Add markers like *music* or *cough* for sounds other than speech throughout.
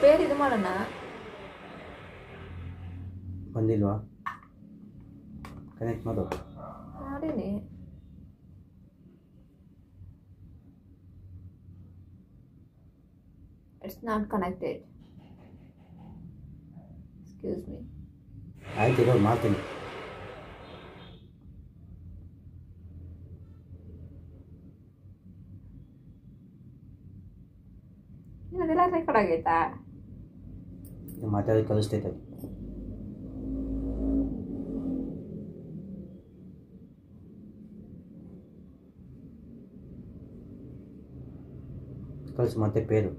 Peer ಇದು ಮಾಡೋಣ ಬಂದಿಲ್ವಾ ಕನೆಕ್ಟ್ ಮಾಡು ಮಾಡೀನಿ it's not connected excuse me ಆಯ್ತು ಇರೋ ಮಾಡ್ತೀನಿ ಅದೆಲ್ಲ ರೆಕಾರ್ಡ್ ಆಗೈತಾ ಮಾತಾಡಿ ಕಲಿಸ್ತೈತೆ ಕಳಿಸು ಮತ್ತೆ ಪೇರು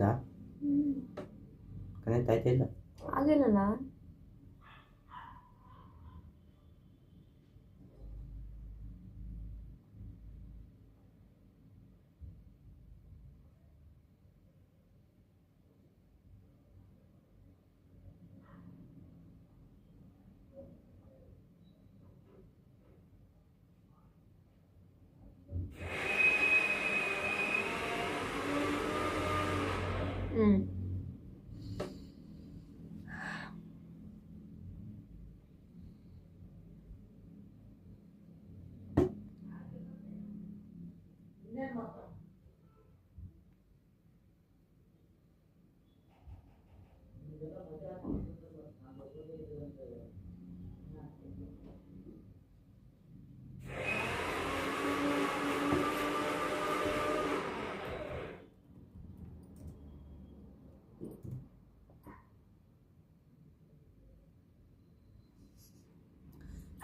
ಕಳಿಸ್ದಾ ಕನೆಕ್ಟ್ ಆಯ್ತಾ ಇಲ್ಲ ಆಗಿಲ್ಲಲ್ಲ ಹ್ಞೂ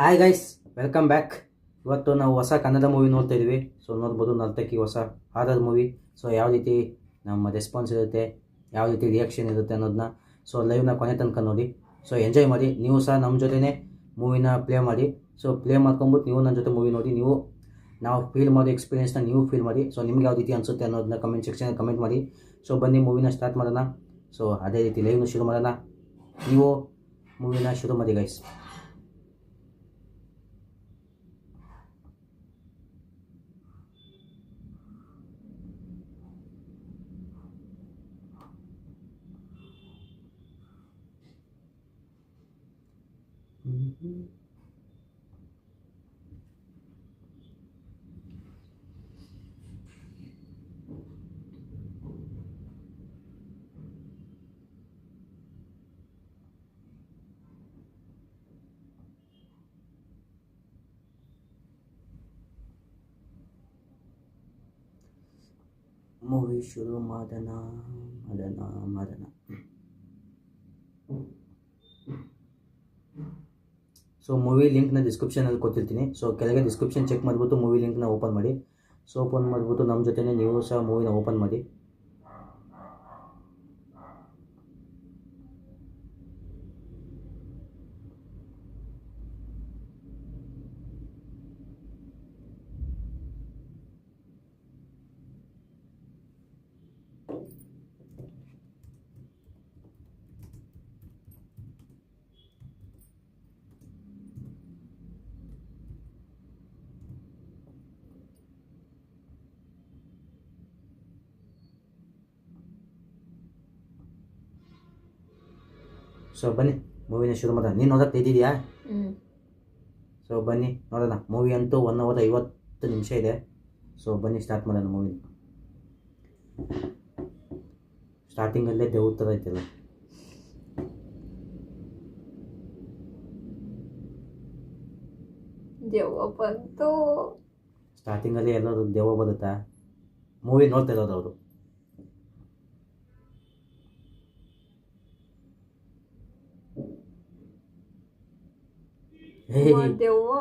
ಹಾಯ್ ಗೈಸ್ ವೆಲ್ಕಮ್ ಬ್ಯಾಕ್ ಇವತ್ತು ನಾವು ಹೊಸ ಕನ್ನಡ ಮೂವಿ ನೋಡ್ತಾ ಇದ್ವಿ. ಸೊ ನೋಡ್ಬೋದು ನರ್ತಕಿ ಹೊಸ ಹಾರರ್ ಮೂವಿ ಸೊ ಯಾವ ರೀತಿ ನಮ್ಮ ರೆಸ್ಪಾನ್ಸ್ ಇರುತ್ತೆ, ಯಾವ ರೀತಿ ರಿಯಾಕ್ಷನ್ ಇರುತ್ತೆ ಅನ್ನೋದನ್ನ ಸೊ ಲೈವ್ನ ಕೊನೆ ತನಕ ನೋಡಿ. ಸೊ ಎಂಜಾಯ್ ಮಾಡಿ. ನೀವು ಸಹ ನಮ್ಮ ಜೊತೆನೇ ಮೂವಿನ ಪ್ಲೇ ಮಾಡಿ. ಸೊ ಪ್ಲೇ ಮಾಡ್ಕೊಂಬಿಟ್ಟು ನೀವು ನನ್ನ ಜೊತೆ ಮೂವಿ ನೋಡಿ. ನೀವು ನಾವು ಫೀಲ್ ಮಾಡೋ ಎಕ್ಸ್ಪೀರಿಯನ್ಸ್ನ ನೀವು ಫೀಲ್ ಮಾಡಿ. ಸೊ ನಿಮ್ಗೆ ಯಾವ ರೀತಿ ಅನಿಸುತ್ತೆ ಅನ್ನೋದನ್ನ ಕಮೆಂಟ್ ಸೆಕ್ಷನ್ ಕಮೆಂಟ್ ಮಾಡಿ. ಸೊ ಬನ್ನಿ ಮೂವಿನ ಸ್ಟಾರ್ಟ್ ಮಾಡೋಣ. ಸೊ ಅದೇ ರೀತಿ ಲೈವ್ನ ಶುರು ಮಾಡೋಣ. ನೀವು ಮೂವಿನ ಶುರು ಮಾಡಿ ಗೈಸ್ ಮೂವಿ ಶುರು ಮಾಡೋಣ ಮಾಡೋಣ ಮಾಡೋಣ ಸೊ ಮೂವಿ ಲಿಂಕ್ನ ಡಿಸ್ಕ್ರಿಪ್ಷನಲ್ಲಿ ಕೊಟ್ಟಿರ್ತೀನಿ. ಸೊ ಕೆಳಗೆ ಡಿಸ್ಕ್ರಿಪ್ಷನ್ ಚೆಕ್ ಮಾಡಿಬಿಟ್ಟು ಮೂವಿ ಲಿಂಕ್ನ ಓಪನ್ ಮಾಡಿ. ಸೊ ಓಪನ್ ಮಾಡಿಬಿಟ್ಟು ನಮ್ಮ ಜೊತೆನೇ ನೀವು ಸಹ ಮೂವಿನ ಓಪನ್ ಮಾಡಿ. ಸೊ ಬನ್ನಿ. ಮೂವಿನ ಶುರು ಮಾಡೋಣ. ನೀನು ನೋಡೋಕೆ ಇದ್ದಿದೆಯಾ ಹ್ಞೂ ಸೊ ಬನ್ನಿ. ನೋಡೋಣ. ಮೂವಿ ಅಂತೂ ಒನ್ ಅವರ್ ಐವತ್ತು ನಿಮಿಷ ಇದೆ. ಸೊ ಬನ್ನಿ ಸ್ಟಾರ್ಟ್ ಮಾಡೋಣ ಮೂವಿನ ಸ್ಟಾರ್ಟಿಂಗಲ್ಲೇ ದೇವ್ರ ಥರ ಐತಲ್ಲ. ದೆವ್ವ ಬಂತು. ಸ್ಟಾರ್ಟಿಂಗಲ್ಲಿ ಎಲ್ಲರೂ ದೇವ ಬರುತ್ತಾ? ಮೂವಿ ನೋಡ್ತಾ ಇರೋದು ಅವರು. ದೆವ್ವ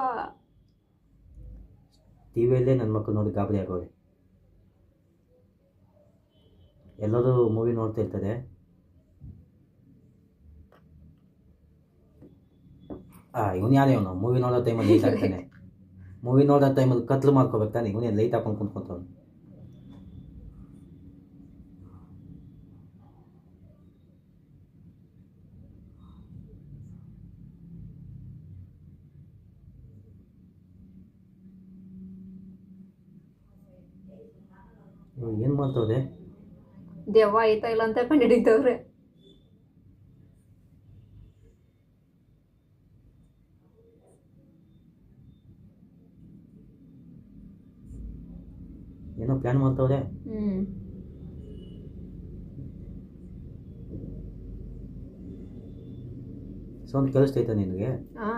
ನನ್ನ ಮಕ್ಕಳು ನೋಡಿ ಗಾಬರಿ ಆಗೋರೆ ಎಲ್ಲರೂ ಮೂವಿ ನೋಡ್ತಾ ಇರ್ತಾರೆ ಆ ಇವನು ಯಾರೇ ಇವನು? ಮೂವಿ ನೋಡೋ ಟೈಮಲ್ಲಿ ಲೇಟ್ ಆಗ್ತಾನೆ. *laughs* ಮೂವಿ ನೋಡೋ ಟೈಮಲ್ಲಿ ಕತ್ಲು ಮಾಡ್ಕೋಬೇಕು ತಾನೆ. ಇವನೇ ಲೈಟ್ ಹಾಕೊಂಡು ಕುಂತ್ಕೊಂತವ್ನು? ಏನು ಮಾಡ್ತವ್ರೆ? ದೆವ್ವ ಆಯ್ತಾ ಇಲ್ಲ ಅಂತ ಕಂಡಿಡಿತವ್ರೆ ಏನೋ ಪ್ಲ್ಯಾನ್ ಮಾಡ್ತವ್ರೆ? ಹ್ಮ್. ಸೌಂಡ್ ಕೇಳಿಸ್ತೈತೆ ನಿನಗೆ? ಹಾ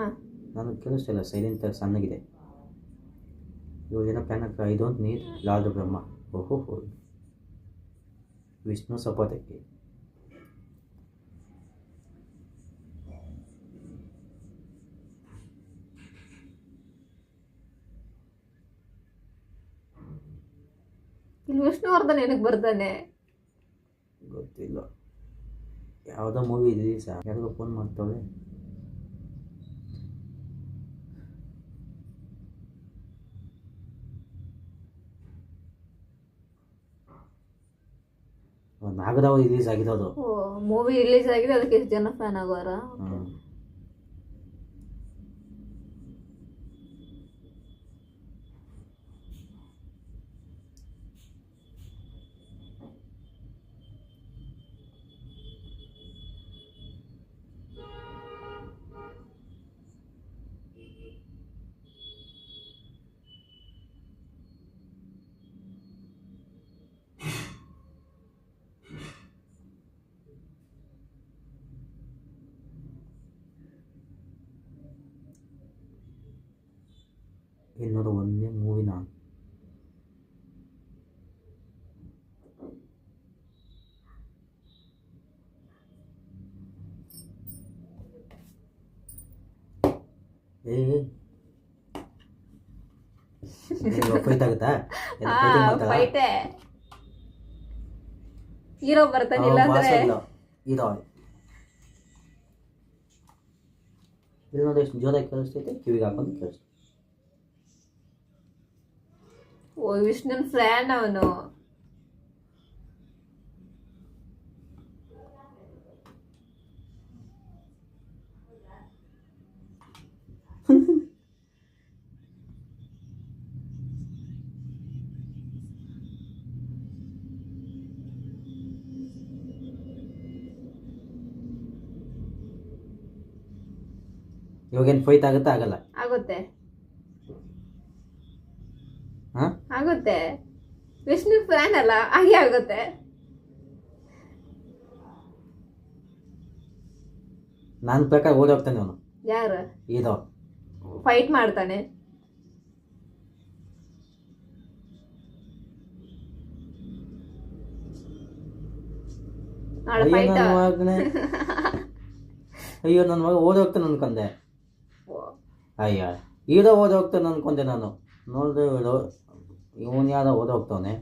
ನನಗೆ ಕೇಳಿಸ್ತಿಲ್ಲ ಸೈಲೆಂಟ್ ಸಣ್ಣಗಿದೆ. ಇವಾಗ ಏನೋ ಪ್ಲ್ಯಾನ್ ಹಾಕ ಐ ಡೋಂಟ್ ನೀರು ಲಾರ್ಡ್ ಬ್ರಹ್ಮ. ವಿಷ್ಣು ಸಪೋತಕ್ಕೆ ಇಲ್ಲಿ ವಿಷ್ಣುವರ್ಧನ್ ಏನಕ್ಕೆ ಬರ್ತಾನೆ? ಗೊತ್ತಿಲ್ಲ. ಯಾವುದೋ ಮೂವಿ ರಿಲೀಸ್ ಯಾರಿಗೋ ಫೋನ್ ಮಾಡ್ತಾಳೆ ನಾಗರಾವ್ ರಿಲೀಸ್ ಆಗಿರೋದು ಅದು. ಮೂವಿ ರಿಲೀಸ್ ಆಗಿದೆ ಅದಕ್ಕೆ ಎಷ್ಟು ಜನ ಫ್ಯಾನ್ ಆಗೋರ? ಇನ್ನೂರ ಒಂದನೇ ಮೂವಿನ ಏ ಫೈಟ್ ಆಗುತ್ತಾ? ಫೈಟೇ ಹೀರೋ ಬರ್ತಾನಿಲ್ಲ ಅಂದ್ರೆ ಇದು ಇಲ್ಲಿ ನೋಡಿ ಎಷ್ಟು ಜೋರಾಗಿ ಕೇಳಿಸ್ತೈತೆ ಕಿವಿಗೆ ಹಾಕೊಂಡು ಕೇಳಿಸ್ತೈತೆ ಓ ವಿಷ್ಣುನ್ ಫ್ಯಾನ್ ಅವನು. ಇವಾಗೇನು ಫೈಟ್ ಆಗುತ್ತಾ ಆಗಲ್ಲ. ಆಗುತ್ತೆ ಹಾಂ ಆಗುತ್ತೆ. ವಿಷ್ಣು ಫ್ಯಾನ್ ಅಲ್ಲ ಹಾಗೆ ಆಗುತ್ತೆ. ನನ್ನ ಪ್ರಕಾರ ಓಡೋಗ್ತಾನೆ ಅವನು. ಯಾರು? ಇದು. ಫೈಟ್ ಮಾಡ್ತಾನೆ. ನಾಳೆ ಅಯ್ಯೋ ಫೈಟ್ ನನ್ನ ಮಗನೇ. ಅಯ್ಯೋ ನನ್ನ ಮಗ ಓದೋಗ್ತಾನೆ ಅನ್ಕೊಂಡೆ. ಅಯ್ಯ ಹೀರೋ ಹೋಗ್ತಾನೆ ಅನ್ಕೊಂಡೆ ನಾನು. ನೋಡಿದ್ರೆ ಇವನು ಯಾರೋ ಓದೋಗ್ತಾವನೆ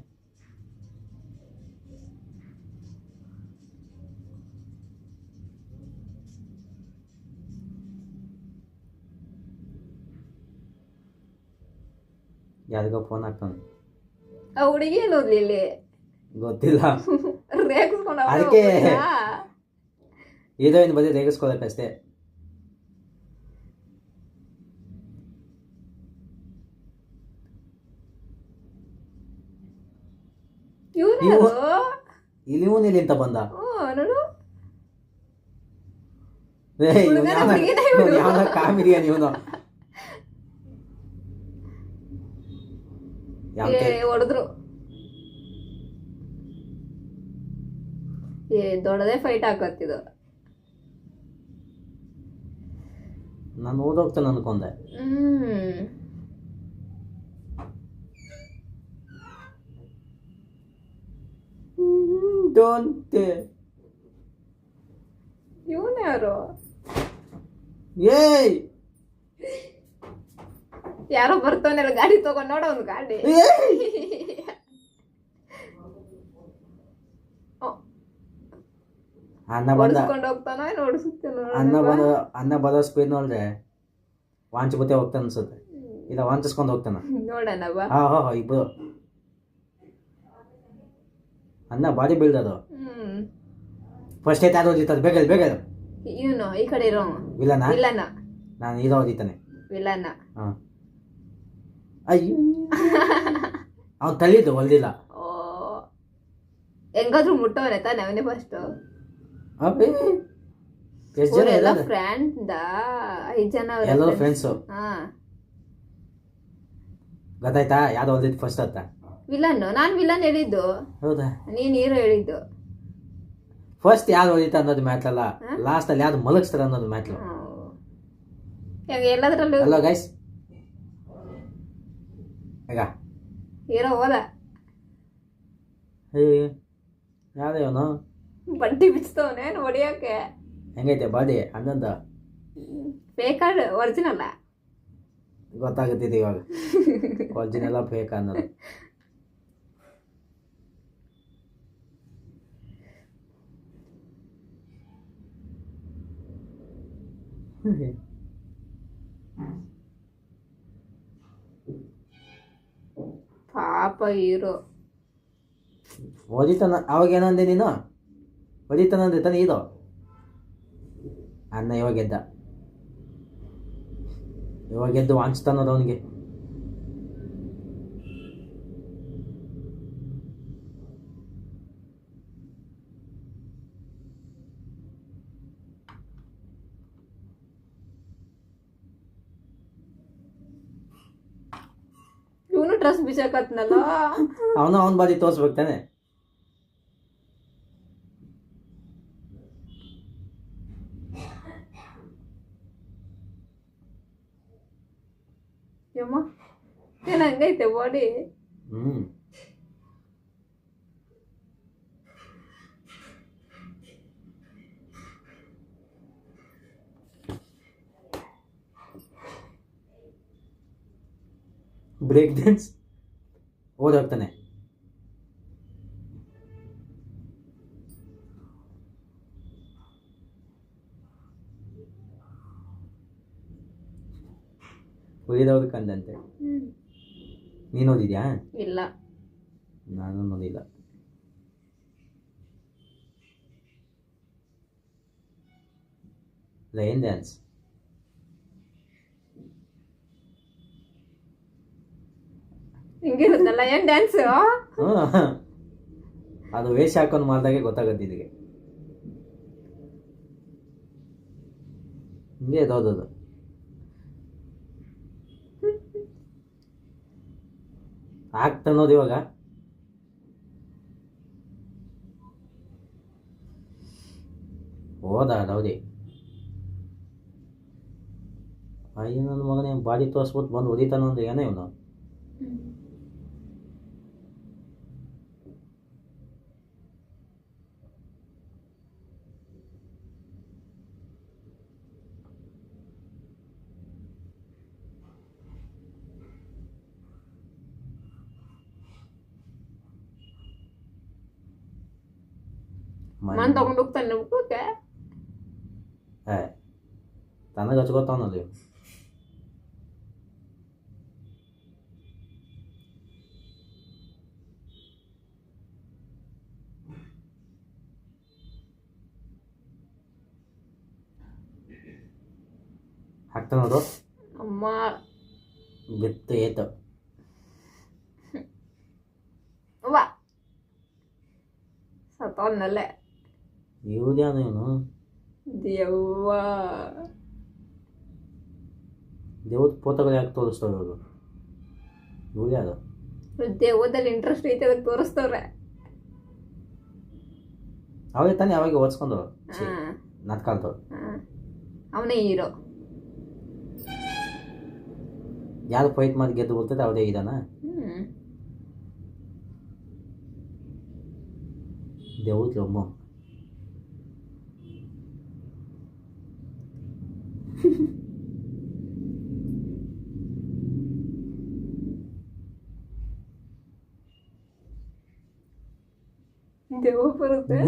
ಯಾರಿಗೋ ಫೋನ್ ಹಾಕ್ತಾನೆ ಆ ಹುಡುಗಿ ಏನು ಓದ್ಲಿ ಇಲ್ಲಿ ಗೊತ್ತಿಲ್ಲ ರೇಗಿಸ್ಕೊಂಡು ಅದಕ್ಕೆ-? ಹೀರೋಯಿನ್ ಬರೀ ರೇಗಿಸ್ಕೊಳಕ್ಕಷ್ಟೇ ಇವ್ನು ಇವ್ನು- ಯಾರು? ಇಲ್ಲಿ ಇವನು ಅಂತ ಬಂದ? ಇವ್ನು. ಹೊಡೆದ್ರು. ಏ ದೊಡ್ಡದೇ ಫೈಟ್ ಹಾಕತ್ತಿದ್ದು ನಾನು ಓದೋಗ್ತಾನೆ ಅನ್ಕೊಂಡೆ. ಹ್ಮ್. ಡೋಂಟ್ ಇವನ್ ಯಾರು ಏಯ್! ಯಾರೋ ಬರ್ತಾವನೆಲ್ಲ ಗಾಡಿ ತಗೊಂಡ್ ನೋಡ ಒಂದು ಗಾಡಿ. ಏಯ್! ಅನ್ನ ಬಂದ. ಓಡಿಸ್ಕೊಂಡ್ ಹೋಗ್ತಾನೋ ಏನು ಓಡಿಸುತ್ತೇನೋ ಅನ್ನ ಬಂದ ಅನ್ನ ಬರೋ ಸ್ಪೀಡ್ ನೋಡಿದ್ರೆ ವಾಂಚಬತ್ತೆ ಹೋಗ್ತಾನೆ ಅನ್ಸುತ್ತೆ. ಇಲ್ಲ ವಾಂಚಿಸ್ಕೊಂಡು ಹೋಗ್ತಾನ. ನೋಡಣ ಬಾ. ಹಾ ಹಾ ಇಬ್ರು. ಅನ್ನ ಬಾಡಿ ಬಿಲ್ಡ್ ಅದು. ಫಸ್ಟ್ ಐತೆ ಯಾರು ಓದಿತಾರೆ ಬೇಗ ಬೇಗ ಹೇಳು. ಇವನು ಈ ಕಡೆ ಇರೋ ವಿಲನ ವಿಲನ ನಾನು ಹೀರೋ ಓದಿತಾನೆ. ವಿಲನ ಹಾ. ಅಯ್ಯೋ. ಅವ್ನು ತಲ್ಲಿದ್ದು ಹೊಲ್ದಿಲ್ಲ. ಓ. ಹೆಂಗಾದ್ರೂ ಮುಟ್ಟವನೆ ತಾನೆ ಅವನೇ ಫಸ್ಟ್ ಅಬ್ಬೇ ಎಷ್ಟು ಜನ ಎಲ್ಲ ಫ್ರೆಂಡ್ ಐದ್ ಜನ ಎಲ್ಲರೂ. ಫ್ರೆಂಡ್ಸು ಹಾಂ. ಗೊತ್ತಾಯ್ತಾ? ಯಾವ್ದು ಹೊಲ್ದಿದ್ದು ಫಸ್ಟ್ ಅಂತ. ವಿಲನ್ ನಾನ್ ವಿಲನ್ ಹೇಳಿದ್ದು. ಹೌದಾ? ನೀನ್ ಹೀರೋ ಹೇಳಿದ್ದು. ಫಸ್ಟ್ ಯಾವ್ದು ಹೊಡಿತಾ ಅನ್ನೋದು ಮ್ಯಾಟ್ರ್ ಅಲ್ಲ? ಲಾಸ್ಟ್ ಅಲ್ಲಿ ಯಾವ್ದು ಮಲಗಿಸ್ತಾರ ಅನ್ನೋದು ಮ್ಯಾಟ್ರ್ ಎಲ್ಲದರಲ್ಲೂ? ಹಲೋ ಗೈಸ್ ಈಗ. ಹೀರೋ ಹೋದ. ಯಾವ್ದು ಇವನು? ಬಡ್ಡಿ ಬಿಚ್ತವನೆ ಹೊಡಿಯೋಕೆ ಹೆಂಗೈತೆ ಬಾಡಿ ಹನ್ನೊಂದು? ಬೇಕಾದ ಒರಿಜಿನಲ್ಲ ಗೊತ್ತಾಗುತ್ತಿದೆ ಇವಾಗ. *laughs* ಒರಿಜಿನಲ್ ಫೇಕ್ ಅನ್ನೋದು? ಪಾಪ ಹೀರೋ. ಓದಿತನ ಅವಾಗ ಏನಂದೆ ನೀನು? ಓದಿತಾನಂದೆ ತಾನೆ ಇದು? ಅನ್ನ ಇವಾಗ ಎದ್ದ ಇವಾಗ ವಾಂಚ್ತಾನದ ಅವನಿಗೆ ಇವನು ಡ್ರೆಸ್ ಬಿಸಾಕತ್ನಲ್ಲ? ಅವನು ಅವನ ಬಾಡಿ ತೋರ್ಸ್ಬೇಕು ತಾನೆ. ಯಮ್ಮ ಏನ್ ಹಂಗೈತೆ ಬಾಡಿ ಹ್ಮ್. ಬ್ರೇಕ್ ಡ್ಯಾನ್ಸ್ ಓದೋಗ್ತಾನೆ. ಉಳಿದವ್ರು ಕಂಡಂತೆ ನೀನು ಓದಿದ್ಯಾ? ಇಲ್ಲ. ನಾನು ಓದಿಲ್ಲ. ಲೈನ್ ಡ್ಯಾನ್ಸ್ ಹಿಂಗಿರುತ್ತಲ್ಲ ಏನ್ ಡ್ಯಾನ್ಸ್ ಅದು ವೇಷ ಹಾಕೊಂಡು ಮಾಡಿದಾಗೆ ಗೊತ್ತಾಗತ್ತೆ ಇದಕ್ಕೆ ಹಿಂಗೆ ಅದು ಆಗ್ತಾನೋದು ಇವಾಗ. ಹೋದ ಹೌದಿ ಅಯ್ಯ ನನ್ನ ಮಗನೇ ಬಾಡಿ ತೋರಿಸ್ಬಿಟ್ಟು ಬಂದು ಹೊಡಿತಾನ ಅಂದ್ರೆ ಏನೇ ಇವನು? ಮನ್ ತಗೊಂಡ್ ಹೋಗ್ತಾನೆ ಮುಖಕ್ಕೆ ಏ ತನಗೆ ಹಚ್ಕೋತಾವನಲ್ಲಿ ಹಾಕ್ತಾನದು ಅಮ್ಮ. ಬಿತ್ತು ಏತು. ವಾ. ಸತ್ತವನ್ನಲ್ಲೇ ಇವನು ದೇವ್ವ ದೇವದ ಪೋತಗಳು ಯಾಕೆ ತೋರಿಸ್ತಾವೆ ಇವರು ಇವ್ದ್ಯಾವುದು ದೇವದಲ್ಲಿ ಇಂಟ್ರೆಸ್ಟ್ ಐತೆ ಅದಕ್ಕೆ ತೋರಿಸ್ತವ್ರೆ ಅವೇ ತಾನೇ ಅವಾಗ ಓದಿಸ್ಕೊಂಡು ನತ್ಕಾಲ್ತು ಅವನೇ ಹೀರೋ ಯಾರು ಫೈಟ್ ಮಾಡಿ ಗೆದ್ದು ಬರ್ತದೆ ಅವದೇ ಇದಾನ ದೇವ್ರ ದೇವ್ರ ಒಮ್ಮ ದೆವ್ವ ಬರುತ್ತೆ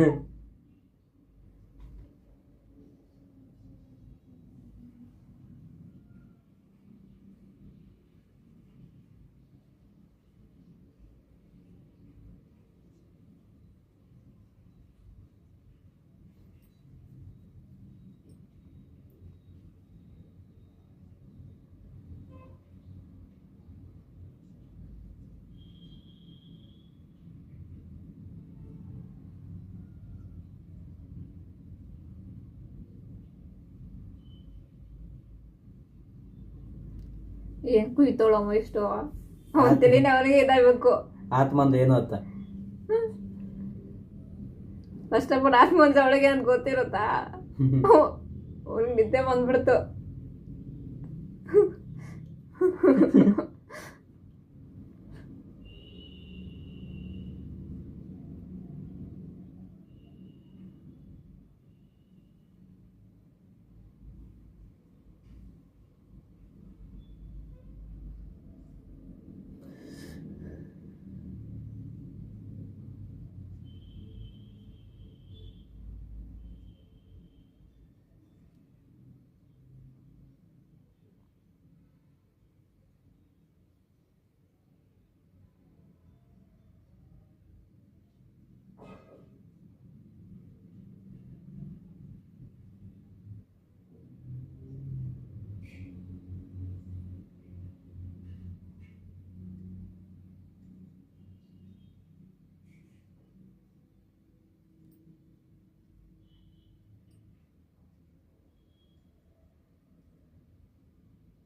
ಏನ್ ಕುಯ್ತೋಳಮ್ಮ ಇಷ್ಟು. ಅಂತೇಳಿ ತಲೆನೇ ಅವನಿಗೆ ಇದಾಗಬೇಕು. ಆತ್ಮಂದ ಏನು ಅತ್ತ ಫಸ್ಟ್ ಆಫ್ ಆಲ್ ಆತ್ಮಂದ ಅವಳಿಗೆ ಅಂತ ಗೊತ್ತಿರುತ್ತಾ? ಅವ್ನಿಗೆ ನಿದ್ದೆ ಬಂದ್ಬಿಡ್ತು.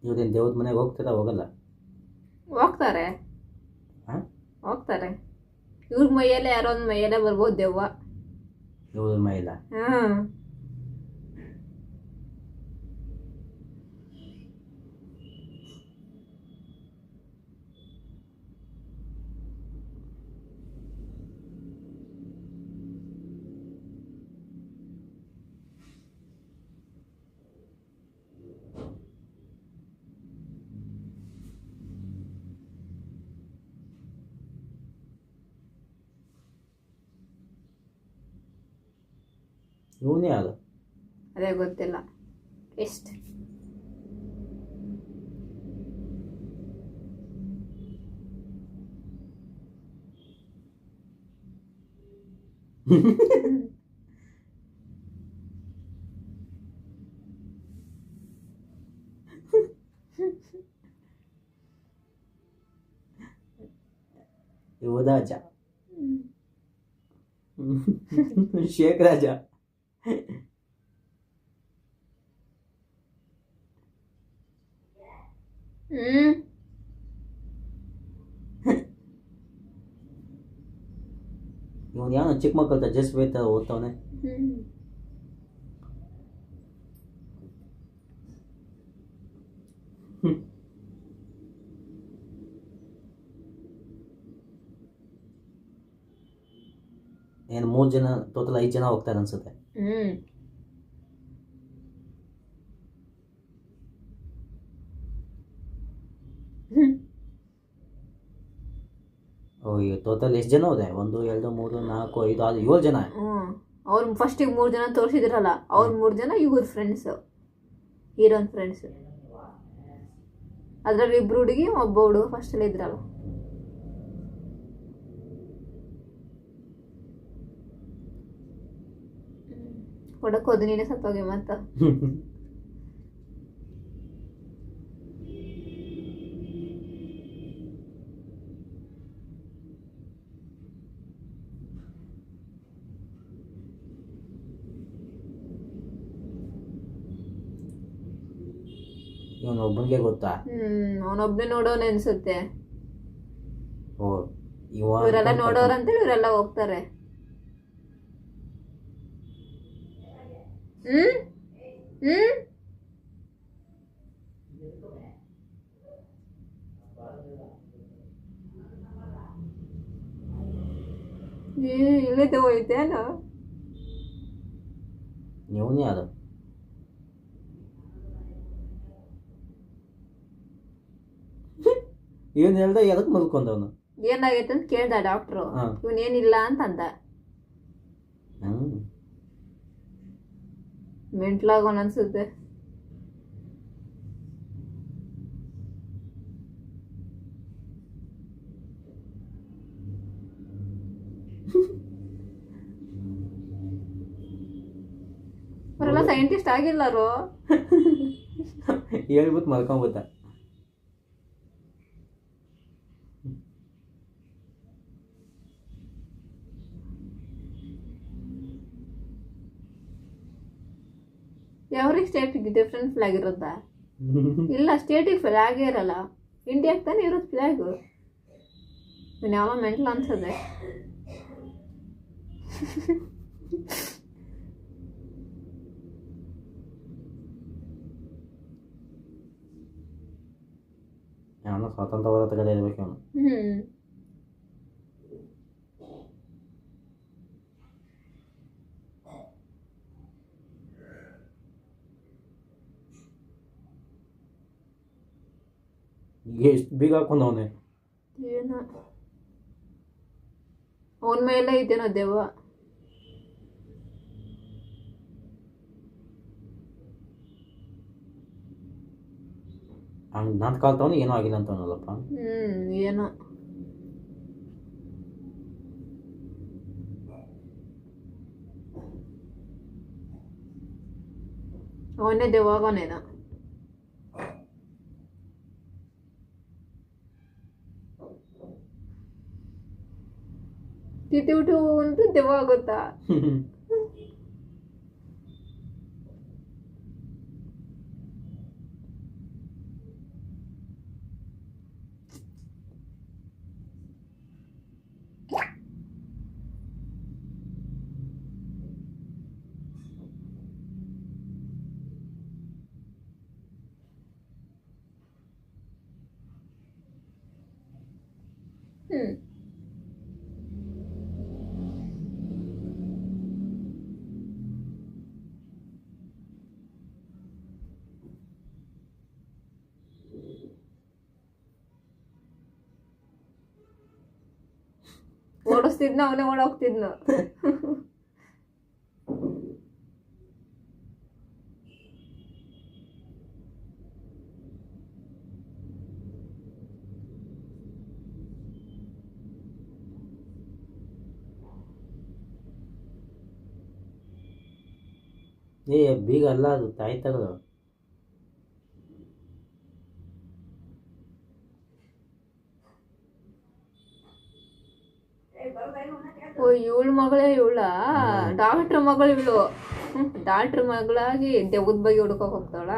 ಇವ್ರೇನು ದೇವ್ರ ಮನೆಗೆ ಹೋಗ್ತೀರಾ ಹೋಗಲ್ಲ? ಹೋಗ್ತಾರೆ. ಹಾ? ಹೋಗ್ತಾರೆ. ಇವ್ರ ಮೈಯಲ್ಲೇ ಯಾರೋ ಒಂದು ಮೈಯಲ್ಲೇ ಬರ್ಬೋದು ದೆವ್ವ. ಇವ್ರ ಮೈಲ ಹ್ಮ್. ಇವನೇ ಅದು. ಅದೇ ಗೊತ್ತಿಲ್ಲ. ಎಷ್ಟು? ಯುವರಾಜ ಶೇಖ್ ರಾಜ ಹ್ಮ್. ಇವನು ಯಾವ ಚಿಕ್ಕ ಮಕ್ಕಳ ಜಸ್ಟ್ ಬೇಯ್ತಾ ಓದ್ತಾವನೆ. ಏನು ಮೂರು ಜನ ಟೋಟಲ್ ಐದು ಜನ ಹೋಗ್ತಾರೆ ಅನ್ಸುತ್ತೆ ಹ್ಮ್ ಹ್ಮ್ ಓ ಈಗ ಟೋಟಲ್ ಎಷ್ಟು ಜನ ಹೋದೆ? ಒಂದು ಎರಡು ಮೂರು ನಾಲ್ಕು ಐದು ಆರು ಏಳು ಜನ. ಹ್ಮ್. ಅವ್ರು ಫಸ್ಟಿಗೆ ಮೂರು ಜನ ತೋರಿಸಿದ್ರಲ್ಲ ಅವ್ರ ಮೂರು ಜನ ಇವ್ರ ಫ್ರೆಂಡ್ಸ್ ಹೀರೋನ್ ಫ್ರೆಂಡ್ಸ್ ಅದ್ರಲ್ಲಿ ಇಬ್ರು ಹುಡುಗಿ ಒಬ್ಬ ಹುಡುಗ ಫಸ್ಟಲ್ಲಿ ಇದ್ರಲ್ಲ. ಕೊಡಕ್ಕೆ ಹೋದ್ ನೀನೇ ಸತ್ತೋಗಿ ಮತ್ತ. *laughs* ಒಬ್ಬನಿಗೆ ಗೊತ್ತಾ? ಹ್ಮ್ ಅವನೊಬ್ನೇ ನೋಡೋನೆ ಅನ್ಸುತ್ತೆ. ಓ ಇವ ಇವರೆಲ್ಲ ನೋಡೋರಂತೇಳಿ ಇವರೆಲ್ಲ ಹೋಗ್ತಾರೆ. ಹ್ಮ್? ಹ್ಮ್? ಇಲ್ಲದೆ ಹೋಯ್ತೇನು ಇವನೇ ಅದು. ಇವನ್ ಹೇಳ್ದ ಎದಕ್ ಮಲ್ಕೊಂಡವನು ಏನಾಗೈತೆ ಅಂತ ಕೇಳ್ದ ಡಾಕ್ಟ್ರು. ಹಾ. ಇವನೇನಿಲ್ಲ ಅಂತ ಅಂದ ಹ್ಮ್. ಮೆಂಟ್ಲಾಗೋನ್ ಅನ್ಸುತ್ತೆ. ಅವರೆಲ್ಲ ಸೈಂಟಿಸ್ಟ್ ಆಗಿಲ್ಲರು? ಹೇಳ್ಬಿಟ್ಟು ಮಲ್ಕೊಂಬಿಟ್ಟ. ಯಾವ್ರಿಗೆ ಸ್ಟೇಟ್ ಡಿಫ್ರೆಂಟ್ ಫ್ಲಾಗ್ ಇರುತ್ತಾ? ಇಲ್ಲ ಸ್ಟೇಟಿಗೆ ಫ್ಲಾಗೇ ಇರಲ್ಲ. ಇಂಡಿಯಾಗೆ ತಾನೇ ಇರೋದು ಫ್ಲಾಗು ಇವ್ನು ಯಾವ ಮೆಂಟಲ್ ಅನ್ಸದೆ. ಅವನು ಸ್ವಾತಂತ್ರ್ಯ ಕಡೆ ಇರಬೇಕು ಅವನು ಎಷ್ಟು ಬೀಗ ಹಾಕೊಂಡು ಅವನೇ ಏನೋ. ಅವನ ಮೇಲೆ ಇದೇನೋ ದೇವ ಹಂಗೆ ನಾನು ಕಾಲ್ತವನು ಏನೂ ಆಗಿಲ್ಲ ಅಂತ ಅನ್ನೋದಪ್ಪ ಹ್ಮ್ ಏನೋ. ಅವನೇ ದೇವ ತಿತಿ ಬಿಟ್ಟು ಉಂಟು ದೆವ್ವ ಆಗುತ್ತಾ ಹ್ಮ್ ಓಡಿಸ್ತಿದ್ನ ಅವನೇ ಓಡೋಗ್ತಿದ್ನು ಏ ಬೀಗ ಅಲ್ಲ ಅದು ತಾಯಿ ತಗದು ಓ ಇವಳು ಮಗಳೇ ಇವಳ. ಡಾಕ್ಟ್ರ್ ಮಗಳು ಇವಳು. ಡಾಕ್ಟ್ರ್ ಮಗಳಾಗಿ ದೆವ್ವದ ಬಗ್ಗೆ ಹುಡ್ಕೋಕ್ ಹೋಗ್ತಾಳ?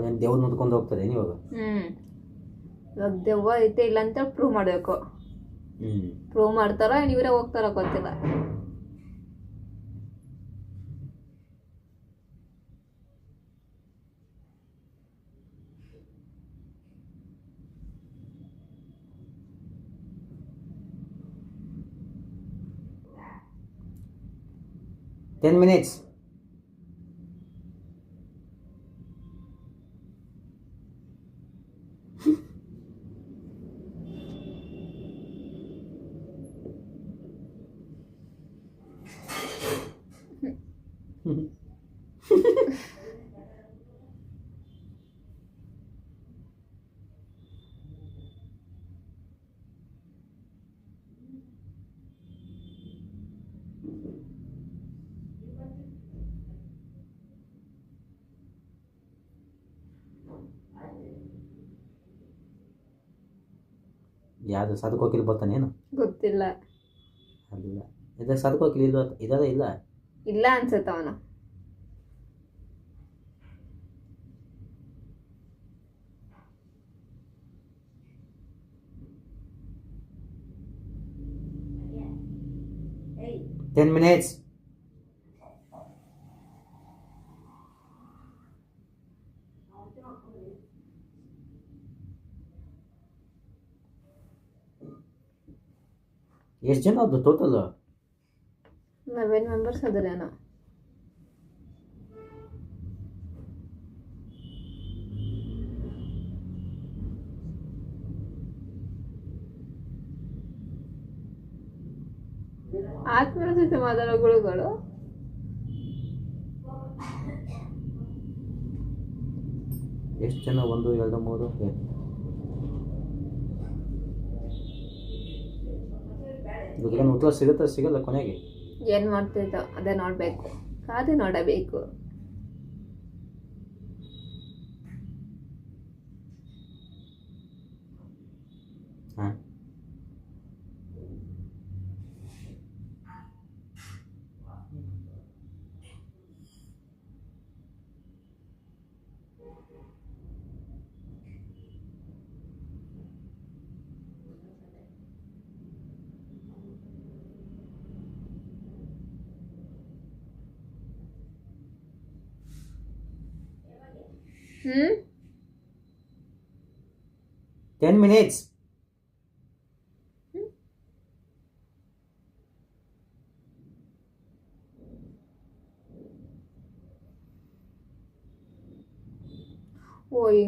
ಅವೇನು ದೇವ್ರ ನೋಡ್ಕೊಂಡು ಹೋಗ್ತದೆ ಇವಾಗ? ಹ್ಮ್. ಇವಾಗ ದೆವ್ವ ಐತೆ ಇಲ್ಲ ಅಂತ ಪ್ರೂವ್ ಮಾಡಬೇಕು. ಹ್ಞೂ ಪ್ರೂವ್ ಮಾಡ್ತಾರ ಇವರೇ ಹೋಗ್ತಾರ ಗೊತ್ತಿಲ್ಲ. ಟೆನ್ ಮಿನಿಟ್ಸ್ ಯಾವುದು ಸದಕೋಕಿಲ್ ಬರ್ತಾನೇನು ಗೊತ್ತಿಲ್ಲ. ಅಲ್ಲ ಇದಕ್ಕೆ ಸದಕೋಕಿಲ್ ಇಲ್ಲ ಇದಾದ ಇಲ್ಲ? ಇಲ್ಲ ಅನ್ಸುತ್ತ ಅವನ. ಟೆನ್ ಮಿನಿಟ್ಸ್ ಎಷ್ಟು ಜನ ಅದು ಟೋಟಲ್ ನಾವೇನು ಮೆಂಬರ್ಸ್ ಅದರೇನೋ ಆತ್ಮರ ಜೊತೆ ಮಾತಾಡೋ ಗುಳುಗಳು ಎಷ್ಟು ಜನ? ಒಂದು ಎರಡು ಮೂರು ಇದಕ್ಕೇನು ಉತ್ತರ ಸಿಗುತ್ತಾ ಸಿಗಲ್ಲ ಕೊನೆಗೆ. ಏನು ಮಾಡ್ತಿದ್ದೋ ಅದೇ ನೋಡಬೇಕು. ಕಾದು ನೋಡಬೇಕು. minutes. Hmm. Ôi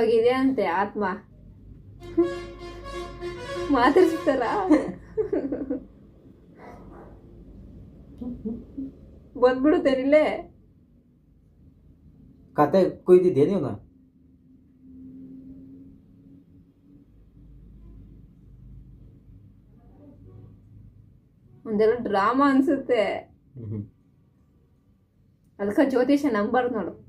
ಇದೆ ಅಂತೆ ಆತ್ಮ. ಮಾತಾಡ್ಸ್ತಾರ? ಬಂದ್ಬಿಡುತ್ತೇನಿಲ್ಲೇ ಕತೆ ಕುಯ್ದಿದ್ದೆ ನೀವು ಒಂದೆಲ್ಲ ಡ್ರಾಮಾ ಅನ್ಸುತ್ತೆ. ಅದಕ್ಕ ಜ್ಯೋತಿಷ ನಂಬರ್ ನೋಡು.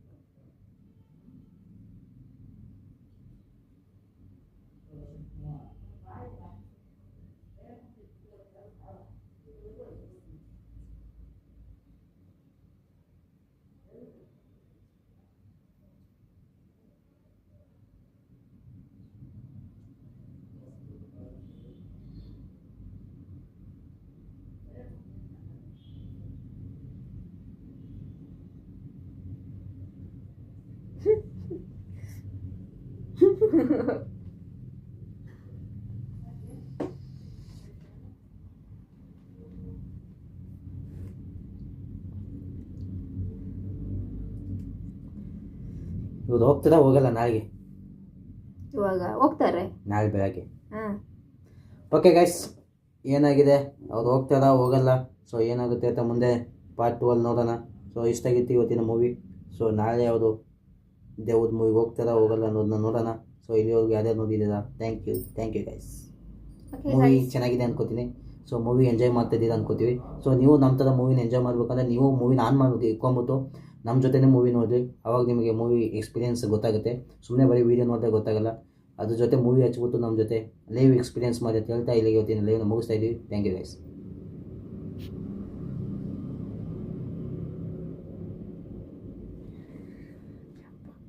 ಇವ್ರು ಹೋಗ್ತದ ಹೋಗಲ್ಲ ನಾಳೆಗೆ. ಇವಾಗ ಹೋಗ್ತಾರೆ? ನಾಳೆ ಬೆಳಗ್ಗೆ. ಹಾ. ಓಕೆ ಗೈಸ್ ಏನಾಗಿದೆ? ಅವ್ರು ಹೋಗ್ತಾರಾ ಹೋಗಲ್ಲ. ಸೊ ಏನಾಗುತ್ತೆ ಅಂತ ಮುಂದೆ ಪಾರ್ಟ್ ಟೂ ಅಲ್ಲಿ ನೋಡೋಣ. ಸೊ ಇಷ್ಟ ಆಗಿತ್ತು ಇವತ್ತಿನ ಮೂವಿ ಸೊ ನಾಳೆ ಅವರು ದೇವ್ರ ಮೂವಿಗೆ ಹೋಗ್ತಾರಾ ಹೋಗಲ್ಲ ಅನ್ನೋದನ್ನ ನೋಡೋಣ. ಸೊ ಇಲ್ಲಿವರೆಗೂ ಯಾರ್ಯಾರು ನೋಡಿದ್ದೀರಾ? Thank you thank you guys movie ಚೆನ್ನಾಗಿದೆ ಅನ್ಕೋತೀನಿ. ಸೊ ಮೂವಿ ಎಂಜಾಯ್ ಮಾಡ್ತಿದ್ದೀರಾ ಅನ್ಕೋತೀವಿ. ಸೊ ನೀವು ನಮ್ಮ ಥರ ಮೂವಿನ ಎಂಜಾಯ್ ಮಾಡಬೇಕಂದ್ರೆ ನೀವು ಮೂವಿನ ಆನ್ ಮಾಡ್ಬಿಟ್ಟು ಇಟ್ಕೊಂಬಿಟ್ಟು ನಮ್ಮ ಜೊತೆನೇ ಮೂವಿ ನೋಡಿರಿ. ಅವಾಗ ನಿಮಗೆ ಮೂವಿ ಎಕ್ಸ್ಪೀರಿಯನ್ಸ್ ಗೊತ್ತಾಗುತ್ತೆ. ಸುಮ್ಮನೆ ಬರೀ ವೀಡಿಯೋ ನೋಡಿದ್ರೆ ಗೊತ್ತಾಗಲ್ಲ. ಅದ್ರ ಜೊತೆ ಮೂವಿ ಹಚ್ಬಿಟ್ಟು ನಮ್ಮ ಜೊತೆ ಲೈವ್ ಎಕ್ಸ್ಪೀರಿಯನ್ಸ್ ಮಾಡಿ ಅಂತ ಹೇಳ್ತಾ ಇಲ್ಲಿಗೆ ಇವತ್ತಿನ ಲೈವ್ನ ಮುಗಿಸ್ತಾ ಇದ್ದೀವಿ. Thank you guys